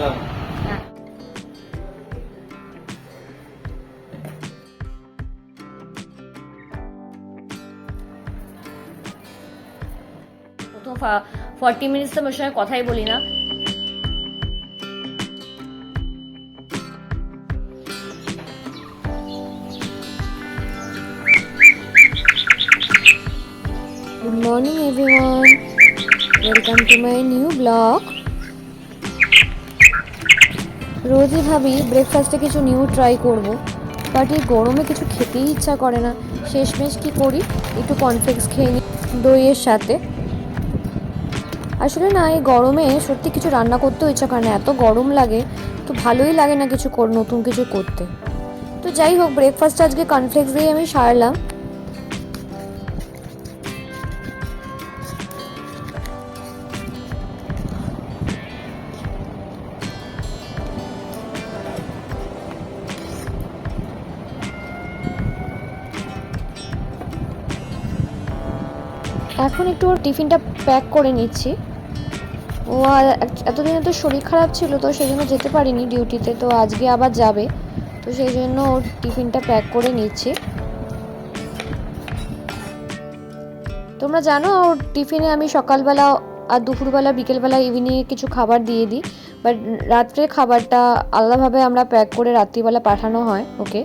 গেলাম হ্যাঁ forty minutes তো আমার সঙ্গে কথাই বলি না Good morning everyone. Welcome to my new blog. রোজই ভাবি ব্রেকফাস্টে কিছু নিউ ট্রাই করব বাট এই গরমে কিছু খেতেই ইচ্ছা করে না। শেষমেশ কি করি? একটু কনফ্লেক্স খেয়ে নিই দইয়ের সাথে। আসলে না, এই গরমে সত্যি কিছু রান্না করতেও ইচ্ছা করে না। এত গরম লাগে, তো ভালোই লাগে না কিছু নতুন কিছু করতে। তো যাই হোক ব্রেকফাস্ট আজকে কনফ্লেক্স দিয়ে আমি সারলাম। এখন একটু টিফিনটা প্যাক করে নিচ্ছি। ও এতদিনে তো শরীর খারাপ ছিল, তো সেই জন্য যেতে পারিনি ডিউটিতে, তো আজকে আবার যাবে। তো সেই জন্য ওর টিফিনটা প্যাক করে নিচ্ছি। তোমরা জানো, ওর টিফিনে আমি সকালবেলা আর দুপুরবেলা, বিকেলবেলা ইভিনিংয়ে কিছু খাবার দিয়ে দিই। বাট রাত্রে খাবারটা আলাদাভাবে আমরা প্যাক করে রাত্রিবেলা পাঠানো হয় ওকে।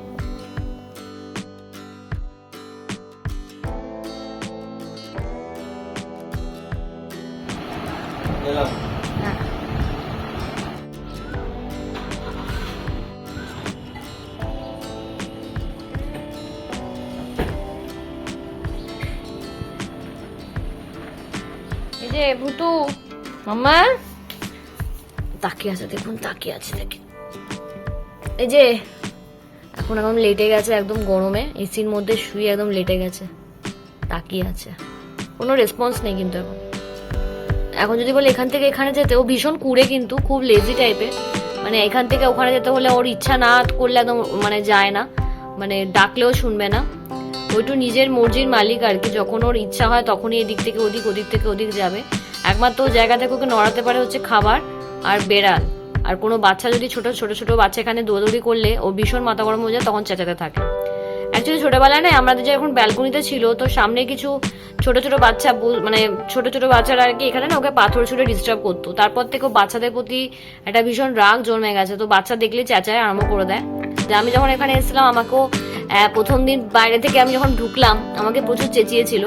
এই যে, ভুতু। মাম্মা। তাকিয়ে আছে, দেখুন, তাকিয়ে আছে, দেখি। এই যে, এখন একদম লেটে গেছে, একদম গরমে। এসির মধ্যে শুয়ে একদম লেটে গেছে। তাকিয়ে আছে। কোনো রেসপন্স নেই কিন্তু এখন। এখন যদি বলে এখান থেকে এখানে যেতে, ও ভীষণ কুড়ে কিন্তু, খুব লেজি টাইপের মানে এখান থেকে ওখানে যেতে হলে ওর ইচ্ছা না করলে একদম মানে যায় না। মানে ডাকলেও শুনবে না। ও একটু নিজের মর্জির মালিক আর কি, যখন ওর ইচ্ছা হয় তখনই এদিক থেকে ওদিক ওদিক থেকে ওদিক যাবে। একমাত্র জায়গা থেকে ওকে নড়াতে পারে হচ্ছে খাবার আর বেড়াল। আর কোনো বাচ্চা যদি ছোট ছোট ছোট বাচ্চা এখানে দৌড়দৌড়ি করলে ও ভীষণ মাথা গরম হয়ে যায়, তখন চেঁচাতে থাকে। অ্যাকচুয়ালি ছোটবেলায় না, আমাদের যখন ব্যালকনিতে ছিল, তো সামনে কিছু ছোট ছোট বাচ্চা মানে ছোট ছোট বাচ্চারা আর কি এখানে না ওকে পাথর ছুটে ডিস্টার্ব করতো। তারপর থেকে বাচ্চাদের প্রতি একটা ভীষণ রাগ জন্মে গেছে। তো বাচ্চা দেখলে চেঁচায়, আরম্ভ করে দেয়। যে আমি যখন এখানে এসেছিলাম, আমাকেও প্রথম দিন বাইরে থেকে আমি যখন ঢুকলাম, আমাকে প্রচুর চেঁচিয়েছিল।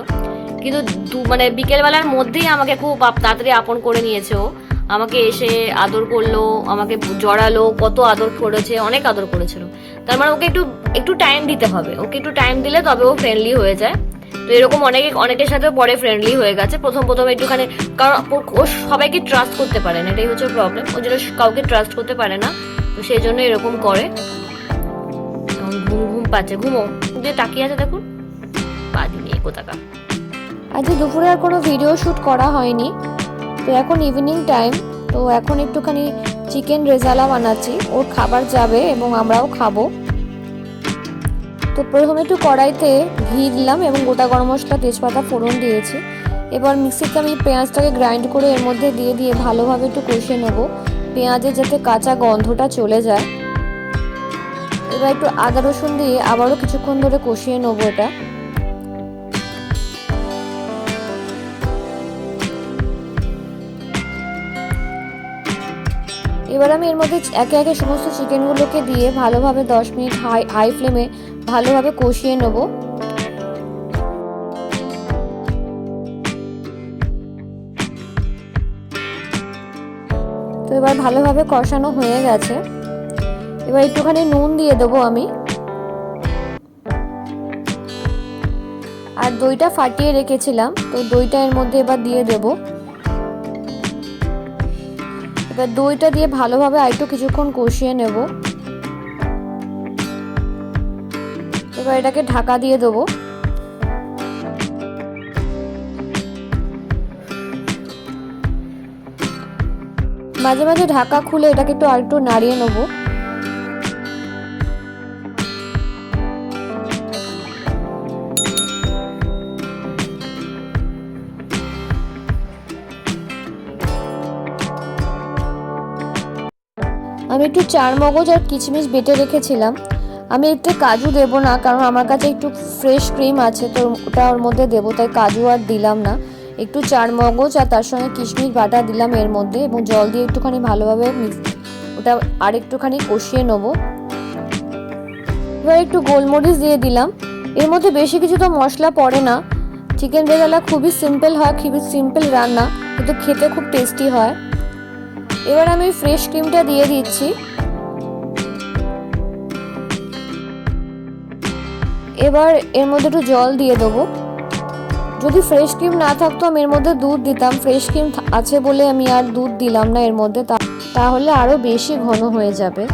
কিন্তু দু মানে বিকেলবেলার মধ্যেই আমাকে খুব তাড়াতাড়ি আপন করে নিয়েছে ও। আমাকে এসে আদর করল, আমাকে জড়ালো, কত আদর করেছে, অনেক আদর করেছিল। তার মানে ওকে একটু একটু টাইম দিতে হবে। ওকে একটু টাইম দিলে তবে ও ফ্রেন্ডলি হয়ে যায়। তো এরকম অনেকে, অনেকের সাথে পরে ফ্রেন্ডলি হয়ে গেছে। প্রথম প্রথম একটুখানি, কারণ ও- সবাইকে ট্রাস্ট করতে পারে না। এটাই হচ্ছে প্রবলেম ও যেটা কাউকে ট্রাস্ট করতে পারে না, তো সেই জন্য এরকম করে। ঘুম ঘুম পাচ্ছে। ঘুমো। যে তাকিয়ে আছে দেখুন, পা দিয়ে কোথাকা আজকে দুপুরে আর কোনো ভিডিও শ্যুট করা হয়নি। তো এখন ইভিনিং টাইম তো এখন একটুখানি চিকেন রেজালা বানাচ্ছি। ওর খাবার যাবে এবং আমরাও খাব। তো প্রথমে একটু কড়াইতে ঘি দিলাম এবং গোটা গরম মশলা, তেজপাতা, ফোড়ন দিয়েছি। এবার মিক্সিতে আমি পেঁয়াজটাকে গ্রাইন্ড করে এর মধ্যে দিয়ে দিয়ে ভালোভাবে একটু কষিয়ে নেব। পেঁয়াজের যাতে কাঁচা গন্ধটা চলে যায়। এবার একটু আদা রসুন দিয়ে আবারও কিছুক্ষণ ধরে কষিয়ে নেব এটা। এবার আমি এর মধ্যে একে একে সমস্ত চিকেনগুলোকে দিয়ে ভালোভাবে দশ মিনিট হাই হাই ফ্লেমে ভালোভাবে কষিয়ে নেব। তো এবার ভালোভাবে কষানো হয়ে গেছে। এবার একটুখানি নুন দিয়ে দেবো আমি। আর দইটা ফাটিয়ে রেখেছিলাম, তো দইটা এর মধ্যে এবার দিয়ে দেবো। এবার দইটা দিয়ে ভালোভাবে আরেকটু কিছুক্ষণ কষিয়ে নেব। এবার এটাকে ঢাকা দিয়ে দেবো। মাঝে মাঝে ঢাকা খুলে এটাকে একটু আরেকটু নাড়িয়ে নেব। একটু চার মগজ আর কিচমিচ বেটে রেখেছিলাম। আমি একটু কাজু দেবো না, কারণ আমার কাছে একটু ফ্রেশ ক্রিম আছে, তো ওটা ওর মধ্যে দেবো, তাই কাজু আর দিলাম না। একটু চার মগজ আর তার সঙ্গে কিশমিশ বাটা দিলাম এর মধ্যে, এবং জল দিয়ে একটুখানি ভালোভাবে ওটা আর একটুখানি কষিয়ে নেব। এবার একটু গোলমরিচ দিয়ে দিলাম। এর মধ্যে বেশি কিছু তো মশলা পড়ে না। চিকেন রেজালা খুবই সিম্পল হয়, খুবই সিম্পল রান্না, কিন্তু খেতে খুব টেস্টি হয়। এবার আমি ফ্রেশ ক্রিমটা দিয়ে দিচ্ছি। এবার এর মধ্যে একটু জল দিয়ে দেবো। যদি ফ্রেশ ক্রিম না থাকতো আমি এর মধ্যে দুধ দিতাম। ফ্রেশ ক্রিম আছে বলে আমি আর দুধ দিলাম না এর মধ্যে তাহলে আরও বেশি ঘন হয়ে যাবে।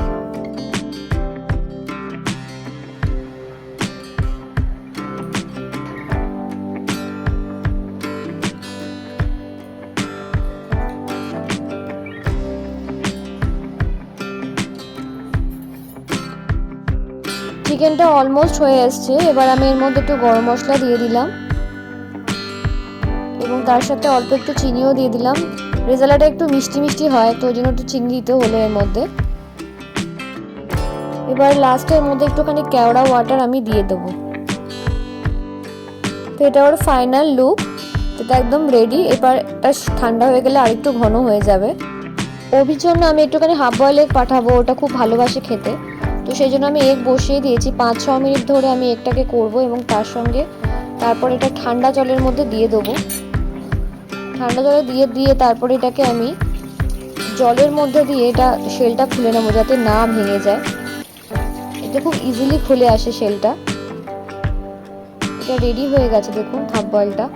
চিকেনটা অলমোস্ট হয়ে এসছে। এবার আমি এর মধ্যে একটু গরম মশলা দিয়ে দিলাম। এবং তার সাথে অল্প একটু চিনিও দিয়ে দিলাম। রেজালাটা একটু মিষ্টি মিষ্টি হয়, তো ওই জন্য একটু চিনি দিতে হলো এর মধ্যে। এবার লাস্টের মধ্যে একটুখানি কেওড়া ওয়াটার আমি দিয়ে দেবো। তো এটা ওর ফাইনাল লুক এটা একদম রেডি এবার এটা ঠান্ডা হয়ে গেলে আরেকটু ঘন হয়ে যাবে। অভির জন্য আমি একটুখানি হাফ বয়েল এগ পাঠাবো, ওটা খুব ভালোবাসে খেতে। তো সেই জন্য আমি এগ বসিয়ে দিয়েছি। পাঁচ, ছ মিনিট ধরে আমি এগটাকে করব এবং তার সঙ্গে তারপর এটা ঠান্ডা জলের মধ্যে দিয়ে দেবো। ঠান্ডা জলে দিয়ে দিয়ে তারপর এটাকে আমি জলের মধ্যে দিয়ে এটা শেলটা খুলে নেব যাতে না ভেঙে যায়। এটা খুব ইজিলি খুলে আসে শেলটা এটা রেডি হয়ে গেছে, দেখুন হাফ বয়েলটা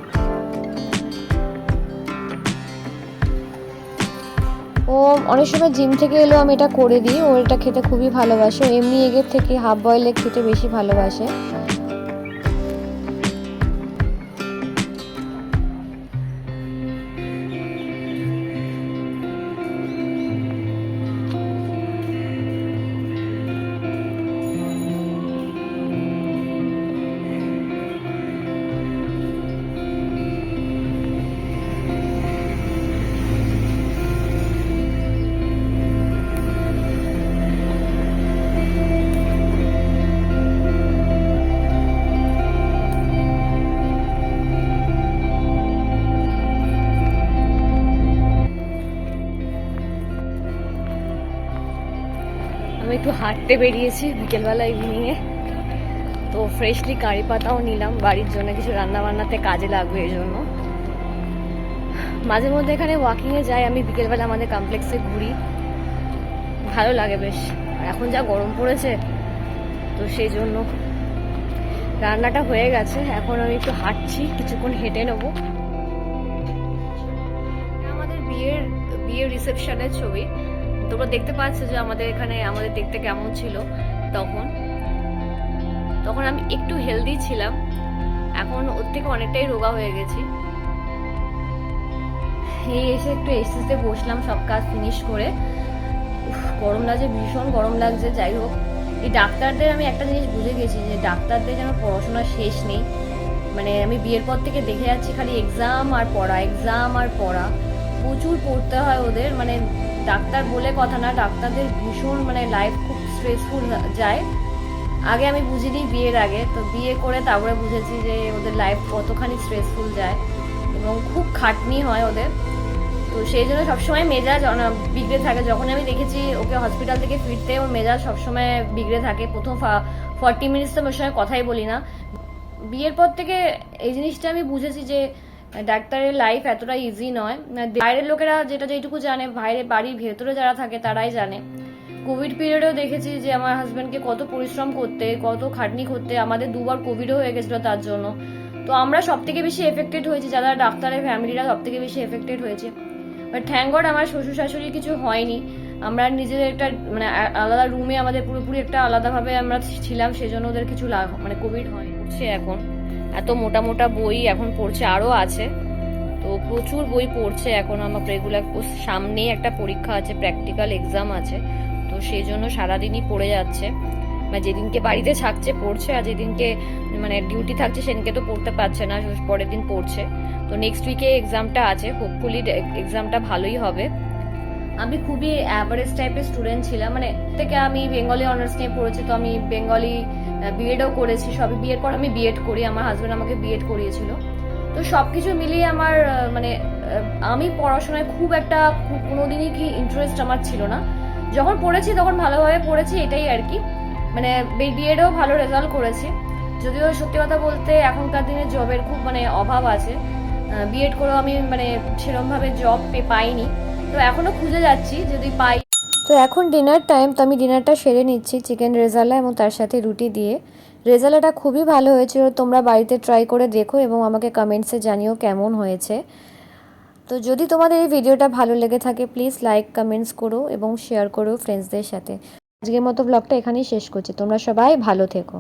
ও অনেক সময় জিম থেকে এলেও আমি এটা করে দিই। ও এটা খেতে খুবই ভালোবাসে। এমনি এগের থেকে হাফ বয়েল এগ খেতে বেশি ভালোবাসে। হাঁটতে বেরিয়েছি বিকেলবেলা ইভিনিংয়ে তো ফ্রেশলি কারি পাতাও নিলাম, বাড়ির জন্য কিছু রান্না বান্নাতে কাজে লাগবে এই জন্য মাঝে মধ্যে এখানে ওয়াকিংয়ে যাই, আমি বিকেলবেলা আমাদের কমপ্লেক্সে ঘুরি। ভালো লাগে বেশ। আর এখন যা গরম পড়েছে, তো সেই জন্য রান্নাটা হয়ে গেছে। এখন আমি একটু হাঁটছি, কিছুক্ষণ হেঁটে নেব। আমাদের বিয়ের বিয়ের রিসেপশনের ছবি। তোমরা দেখতে পাচ্ছ যে আমাদের এখানে, আমাদের দেখতে কেমন ছিল তখন। তখন আমি একটু হেলদি ছিলাম। এখন ওর থেকে অনেকটাই রোগা হয়ে গেছি। এই এসে একটু এসিতে বসলাম, সব কাজ ফিনিশ করে। গরম লাগছে, ভীষণ গরম লাগছে, যাই হোক। এই ডাক্তারদের আমি একটা জিনিস বুঝে গেছি যে ডাক্তারদের যেন পড়াশোনা শেষ নেই। মানে আমি বিয়ের পর থেকে দেখে যাচ্ছি খালি এক্সাম আর পড়া এক্সাম আর পড়া। প্রচুর পড়তে হয় ওদের মানে ডাক্তার বলে কথা না, ডাক্তারদের ভীষণ মানে লাইফ খুব স্ট্রেসফুল যায়। আগে আমি বুঝিনি বিয়ের আগে, তো বিয়ে করে তারপরে বুঝেছি যে ওদের লাইফ কতখানি স্ট্রেসফুল যায় এবং খুব খাটনি হয় ওদের। তো সেই জন্য সবসময় মেজাজ বিগড়ে থাকে। যখন আমি দেখেছি ওকে হসপিটাল থেকে ফিরতে ওর মেজাজ সবসময় বিগড়ে থাকে। প্রথম ফর্টি মিনিটস তো ওর সঙ্গে কথাই বলি না। বিয়ের পর থেকে এই জিনিসটা আমি বুঝেছি যে ডাক্তারের লাইফ এতটা ইজি নয়। বাইরের লোকেরা যেটা যেটুকু জানে, বাইরে বাড়ির ভেতরে যারা থাকে তারাই জানে। কোভিড পিরিয়ডেও দেখেছি যে আমার হাজব্যান্ডকে কত পরিশ্রম করতে, কত খাটনি করতে, আমাদের দুবার কোভিডও হয়ে গেছিল তার জন্য। তো আমরা সব থেকে বেশি এফেক্টেড হয়েছি, যারা ডাক্তারের ফ্যামিলিরা সব থেকে বেশি এফেক্টেড হয়েছে। বাট থ্যাংক গড আমার শ্বশুর শাশুড়ি কিছু হয়নি। আমরা নিজেদের একটা মানে আলাদা রুমে আমাদের পুরোপুরি একটা আলাদাভাবে আমরা ছিলাম, সেজন্য ওদের কিছু লাগ মানে কোভিড হয় পড়ছে এখন। এত মোটা মোটা বই এখন পড়ছে আরও আছে। তো প্রচুর বই পড়ছে এখন আমার রেগুলার সামনেই একটা পরীক্ষা আছে প্র্যাকটিক্যাল এক্সাম আছে। তো সেই জন্য সারাদিনই পড়ে যাচ্ছে। মানে যেদিনকে বাড়িতে থাকছে, পড়ছে। আর যেদিনকে মানে ডিউটি থাকছে, সেদিনকে তো পড়তে পারছে না পরের দিন পড়ছে। তো নেক্সট উইকে এক্সামটা আছে। হোপফুলি এক্সামটা ভালোই হবে। আমি খুবই অ্যাভারেজ টাইপের স্টুডেন্ট ছিলাম। মানে থেকে আমি বেঙ্গলি অনার্স নিয়ে পড়েছি, তো আমি বেঙ্গলি বিএডও করেছি, সবই বিএড পর আমি বিএড করি, আমার হাজব্যান্ড আমাকে বিএড করিয়েছিল। তো সব কিছু মিলিয়ে আমার মানে আমি পড়াশোনায় খুব একটা, খুব কোনোদিনই কি ইন্টারেস্ট আমার ছিল না। যখন পড়েছি তখন ভালোভাবে পড়েছি, এটাই আর কি। মানে বিএডও ভালো রেজাল্ট করেছি। যদিও সত্যি কথা বলতে এখনকার দিনে জবের খুব মানে অভাব আছে। বিএড করেও আমি মানে সেরমভাবে জব পাইনি। তো এখনও খুঁজে যাচ্ছি, যদি পাই তো এখন ডিনার টাইম তো আমি ডিনারটা সেরে নিচ্ছি চিকেন রেজালা এবং তার সাথে রুটি দিয়ে। রেজালাটা খুবই ভালো হয়েছিল, তোমরা বাড়িতে ট্রাই করে দেখো এবং আমাকে কমেন্টসে জানিও কেমন হয়েছে। তো যদি তোমাদের এই ভিডিওটা ভালো লেগে থাকে প্লিজ লাইক কমেন্টস করো এবং শেয়ার করো ফ্রেন্ডসদের সাথে। আজকের মতো ব্লগটা এখানেই শেষ করছি, তোমরা সবাই ভালো থেকো।